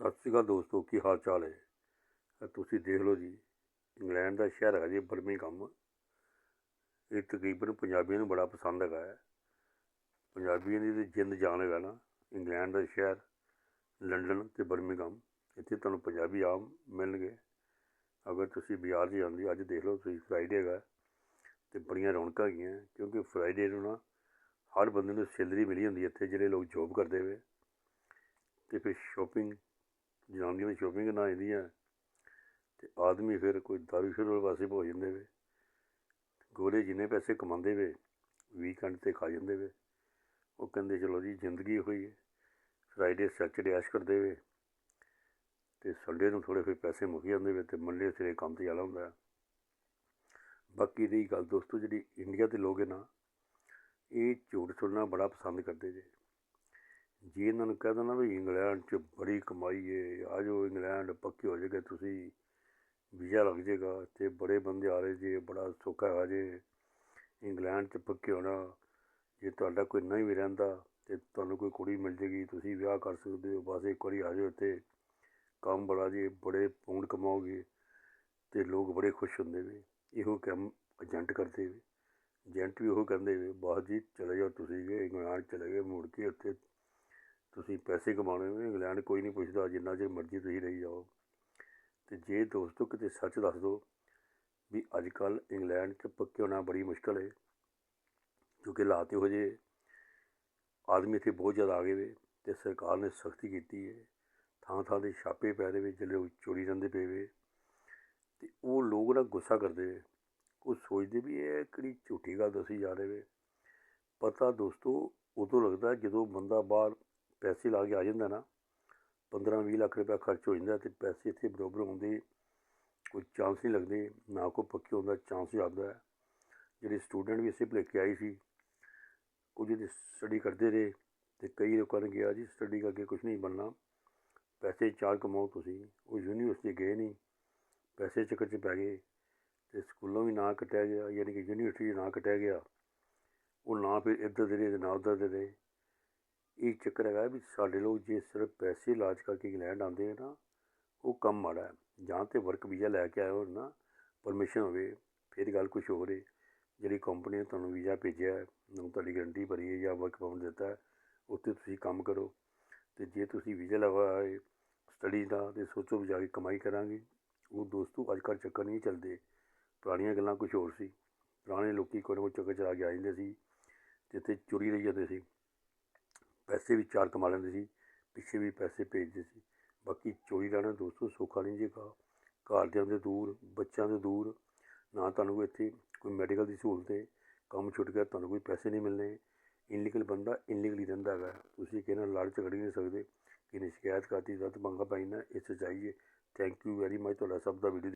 ਸਤਿ ਸ਼੍ਰੀ ਅਕਾਲ ਦੋਸਤੋ, ਕੀ ਹਾਲ ਚਾਲ ਹੈ? ਤੁਸੀਂ ਦੇਖ ਲਓ ਜੀ, ਇੰਗਲੈਂਡ ਦਾ ਸ਼ਹਿਰ ਹੈਗਾ ਜੀ ਬਰਮਿੰਗਮ ਇਹ ਤਕਰੀਬਨ ਪੰਜਾਬੀਆਂ ਨੂੰ ਬੜਾ ਪਸੰਦ ਹੈਗਾ ਹੈ। ਪੰਜਾਬੀਆਂ ਦੀ ਤਾਂ ਜਿੰਦ ਜਾਨ ਹੈਗਾ ਨਾ, ਇੰਗਲੈਂਡ ਦਾ ਸ਼ਹਿਰ, ਲੰਡਨ ਤੇ ਬਰਮਿੰਗਮ ਇੱਥੇ ਤੁਹਾਨੂੰ ਪੰਜਾਬੀ ਆਮ ਮਿਲਣਗੇ। ਅਗਰ ਤੁਸੀਂ ਬਾਜ਼ਾਰ 'ਚ ਜਾਂਦੇ ਅੱਜ ਦੇਖ ਲਓ ਤੁਸੀਂ ਫਰਾਈਡੇ ਹੈਗਾ। ਤੇ ਬੜੀਆਂ ਰੌਣਕਾਂ ਹੈਗੀਆਂ, ਕਿਉਂਕਿ ਫਰਾਈਡੇ ਨੂੰ ਨਾ ਹਰ ਬੰਦੇ ਨੂੰ ਸੈਲਰੀ ਮਿਲੀ ਹੁੰਦੀ ਇੱਥੇ, ਜਿਹੜੇ ਲੋਕ ਜੋਬ ਕਰਦੇ ਹੋਏ ਤੇ ਫਿਰ ਸ਼ੋਪਿੰਗ ਜਨਾਨੀਆਂ ਦੀ ਸ਼ੋਪਿੰਗ ਨਾ ਜਾਂਦੀਆਂ ਤੇ ਆਦਮੀ ਫਿਰ ਕੋਈ ਦਾਰੂ ਸ਼ੁਰੂ ਵਾਲੇ ਪਾਸੇ ਹੋ ਜਾਂਦੇ ਵੇ। ਗੋਰੇ ਜਿੰਨੇ ਪੈਸੇ ਕਮਾਉਂਦੇ ਵੇ ਵੀਕਐਂਡ ਤੇ ਖਾ ਜਾਂਦੇ ਵੇ। ਉਹ ਕਹਿੰਦੇ, ਚਲੋ ਜੀ, ਜ਼ਿੰਦਗੀ ਹੋਈ ਹੈ ਫਰਾਈਡੇ ਸੈਚਰਡੇ ਐਸ਼ ਕਰਦੇ ਵੇ। ਤੇ ਸੰਡੇ ਨੂੰ ਥੋੜੇ ਫਿਰ ਪੈਸੇ ਮੁੱਕ ਜਾਂਦੇ ਵੇ ਤੇ ਮੰਡੇ ਸਵੇਰੇ ਕੰਮ ਤੇ ਜਾਣਾ ਹੁੰਦਾ ਬਾਕੀ ਦੀ ਗੱਲ ਦੋਸਤੋ, ਜਿਹੜੀ ਇੰਡੀਆ ਦੇ ਲੋਕ ਹੈ ਨਾ, ਇਹ ਝੂਠ ਸੁਣਨਾ ਬੜਾ ਪਸੰਦ ਕਰਦੇ ਜੇ। ਜੇ ਇਹਨਾਂ ਨੂੰ ਕਹਿ ਦੇਣਾ ਵੀ ਇੰਗਲੈਂਡ 'ਚ ਬੜੀ ਕਮਾਈ ਹੈ ਆ ਜਾਓ ਇੰਗਲੈਂਡ, ਪੱਕੇ ਹੋ ਜਾਏਗਾ ਤੁਸੀਂ, ਵੀਜ਼ਾ ਲੱਗ ਜਾਏਗਾ ਤੇ ਬੜੇ ਬੰਦੇ ਆ ਰਹੇ ਜੇ, ਬੜਾ ਸੌਖਾ ਹੈਗਾ ਜੇ, ਇੰਗਲੈਂਡ 'ਚ ਪੱਕੇ ਹੋਣਾ, ਜੇ ਤੁਹਾਡਾ ਕੋਈ ਨਹੀਂ ਵੀ ਰਹਿੰਦਾ ਤੇ ਤੁਹਾਨੂੰ ਕੋਈ ਕੁੜੀ ਮਿਲ ਜੇਗੀ ਤੁਸੀਂ ਵਿਆਹ ਕਰ ਸਕਦੇ ਹੋ, ਬਸ ਇੱਕ ਵਾਰੀ ਆ ਜਾਓ ਇੱਥੇ, ਕੰਮ ਬੜਾ ਜੀ, ਬੜੇ ਪੌਂਡ ਕਮਾਓਗੇ ਤੇ ਲੋਕ ਬੜੇ ਖੁਸ਼ ਹੁੰਦੇ ਵੇ ਇਹੋ ਕੰਮ ਏਜੰਟ ਕਰਦੇ ਵੇ ਏਜੰਟ ਵੀ ਉਹ ਕਹਿੰਦੇ ਵੇ ਬਾਹਰ ਜੀ ਚਲੇ ਜਾਓ ਤੁਸੀਂ ਗਏ ਇੰਗਲੈਂਡ ਚਲੇ ਗਏ, ਮੁੜ ਕੇ ਉੱਥੇ ਤੁਸੀਂ ਪੈਸੇ ਕਮਾਉਣੇ ਨੇ, ਇੰਗਲੈਂਡ ਕੋਈ ਨਹੀਂ ਪੁੱਛਦਾ, ਜਿੰਨਾ ਚਿਰ ਮਰਜ਼ੀ ਤੁਸੀਂ ਰਹੀ ਜਾਓ। ਤੇ ਜੇ ਦੋਸਤੋ ਕਿਤੇ ਸੱਚ ਦੱਸ ਦਿਓ ਵੀ ਅੱਜ ਕੱਲ ਇੰਗਲੈਂਡ 'ਚ ਪੱਕੇ ਹੋਣਾ ਬੜੀ ਮੁਸ਼ਕਲ ਹੈ ਕਿਉਂਕਿ ਹਾਲਾਤ ਇਹੋ ਜਿਹੇ ਆਦਮੀ ਇੱਥੇ ਬਹੁਤ ਜ਼ਿਆਦਾ ਆ ਗਏ ਵੇ ਤੇ ਸਰਕਾਰ ਨੇ ਸਖਤੀ ਕੀਤੀ ਹੈ ਥਾਂ ਥਾਂ ਦੇ ਛਾਪੇ ਪੈ ਦੇ ਵਿੱਚ ਜਿਹੜੇ ਲੋਕ ਚੋਰੀ ਜਾਂਦੇ ਪਏ ਵੇ। ਤੇ ਉਹ ਲੋਕ ਨਾ ਗੁੱਸਾ ਕਰਦੇ ਵੇ। ਉਹ ਸੋਚਦੇ ਵੀ ਇਹ ਕਿਹੜੀ ਝੂਠੀ ਗੱਲ ਦੱਸੀ ਜਾ ਰਹੇ ਵੇ। ਪਤਾ ਦੋਸਤੋ, ਉਦੋਂ ਲੱਗਦਾ ਜਦੋਂ ਬੰਦਾ ਬਾਹਰ ਪੈਸੇ ਲਾ ਕੇ ਆ ਜਾਂਦਾ ਨਾ 15-20 ਲੱਖ ਰੁਪਏ ਖਰਚ ਹੋ ਜਾਂਦਾ ਤੇ ਪੈਸੇ ਇੱਥੇ ਬਰੋਬਰ ਆਉਂਦੇ, ਕੋਈ ਚਾਂਸ ਨਹੀਂ ਲੱਗਦੇ, ਨਾ ਕੋਈ ਪੱਕੇ ਹੁੰਦਾ ਚਾਂਸ ਜਾਂਦਾ ਹੈ। ਜਿਹੜੇ ਸਟੂਡੈਂਟ ਵੀ ਇਸੇ ਭੁਲੇਖੇ ਆਏ ਸੀ ਕੁਝ ਜਿਹਦੇ ਸਟੱਡੀ ਕਰਦੇ ਰਹੇ ਤੇ ਕਈ ਲੋਕਾਂ ਨੇ ਕਿਹਾ ਜੀ ਸਟੱਡੀ ਕਰਕੇ ਕੁਝ ਨਹੀਂ ਬਣਨਾ, ਪੈਸੇ ਚਾਰ ਕਮਾਓ ਤੁਸੀਂ, ਉਹ ਯੂਨੀਵਰਸਿਟੀ ਗਏ ਨਹੀਂ, ਪੈਸੇ ਚੱਕਰ 'ਚ ਪੈ ਗਏ ਤੇ ਸਕੂਲੋਂ ਵੀ ਨਾ ਕੱਟਿਆ ਗਿਆ, ਯਾਨੀ ਕਿ ਯੂਨੀਵਰਸਿਟੀ ਨਾ ਕੱਟਿਆ ਗਿਆ, ਉਹ ਨਾ ਫਿਰ ਇੱਧਰ ਦੇ ਰਹੇ ਤੇ ਨਾ ਉੱਧਰ ਦੇ ਰਹੇ। ਇਹ ਚੱਕਰ ਹੈਗਾ ਵੀ ਸਾਡੇ ਲੋਕ ਜੇ ਸਿਰਫ ਪੈਸੇ ਇਲਾਜ ਕਰਕੇ ਇੰਗਲੈਂਡ ਆਉਂਦੇ ਆ ਨਾ, ਉਹ ਕੰਮ ਮਾੜਾ ਹੈ। ਜਾਂ ਤੇ ਵਰਕ ਵੀਜ਼ਾ ਲੈ ਕੇ ਆਏ ਹੋ ਨਾ ਪਰਮਿਸ਼ਨ ਹੋਵੇ, ਫਿਰ ਗੱਲ ਕੁਝ ਹੋਰ ਹੈ ਜਿਹੜੀ ਕੰਪਨੀ ਨੇ ਤੁਹਾਨੂੰ ਵੀਜ਼ਾ ਭੇਜਿਆ ਹੈ ਨੂੰ ਤੁਹਾਡੀ ਗਰੰਟੀ ਭਰੀ ਹੈ ਜਾਂ ਵਰਕ ਪਰਮਿਟ ਦਿੱਤਾ ਹੈ, ਉੱਥੇ ਤੁਸੀਂ ਕੰਮ ਕਰੋ। ਤੇ ਜੇ ਤੁਸੀਂ ਵੀਜ਼ਾ ਲਵਾ ਸਟੱਡੀ ਦਾ, ਤੇ ਸੋਚੋ ਵੀ ਜਾ ਕੇ ਕਮਾਈ ਕਰਾਂਗੇ। ਉਹ ਦੋਸਤੋ ਅੱਜ ਕੱਲ੍ਹ ਚੱਕਰ ਨਹੀਂ ਚੱਲਦੇ। ਪੁਰਾਣੀਆਂ ਗੱਲਾਂ ਕੁਝ ਹੋਰ ਸੀ। ਪੁਰਾਣੇ ਲੋਕੀ ਕੋਈ ਨਾ ਕੋਈ ਚੱਕਰ ਚਲਾ ਕੇ ਆ ਜਾਂਦੇ ਸੀ, ਜਿੱਥੇ ਚੋਰੀ ਰਹੀ ਜਾਂਦੇ ਸੀ। ਪੈਸੇ ਵੀ ਚਾਰ ਕਮਾ ਲੈਂਦੇ ਸੀ, ਪਿੱਛੇ ਵੀ ਪੈਸੇ ਭੇਜਦੇ ਸੀ। ਬਾਕੀ ਚੋਰੀ ਰਹਿਣਾ ਦੋਸਤੋ ਸੌਖਾ ਨਹੀਂ ਜੇਗਾ ਘਰਦਿਆਂ ਦੇ ਦੂਰ, ਬੱਚਿਆਂ ਦੇ ਦੂਰ। ਨਾ ਤੁਹਾਨੂੰ ਕੋਈ ਇੱਥੇ ਕੋਈ ਮੈਡੀਕਲ ਦੀ ਸਹੂਲਤ ਹੈ ਕੰਮ ਛੁੱਟ ਗਿਆ, ਤੁਹਾਨੂੰ ਕੋਈ ਪੈਸੇ ਨਹੀਂ ਮਿਲਣੇ। ਇਨਲੀਗਲ ਬੰਦਾ ਇਨਲੀਗਲ ਹੀ ਰਹਿੰਦਾ ਹੈਗਾ। ਤੁਸੀਂ ਕਿਹਨਾਂ ਲੜ ਝਗੜ ਨਹੀਂ ਸਕਦੇ। ਕਿ ਸ਼ਿਕਾਇਤ ਕਰਤੀ ਤਾਂ ਪੰਗਾ ਪਾਈ ਨਾ ਇਹ ਥੈਂਕ ਯੂ ਵੈਰੀ ਮਚ ਤੁਹਾਡਾ ਸਭ ਦਾ ਵੀਡੀਓ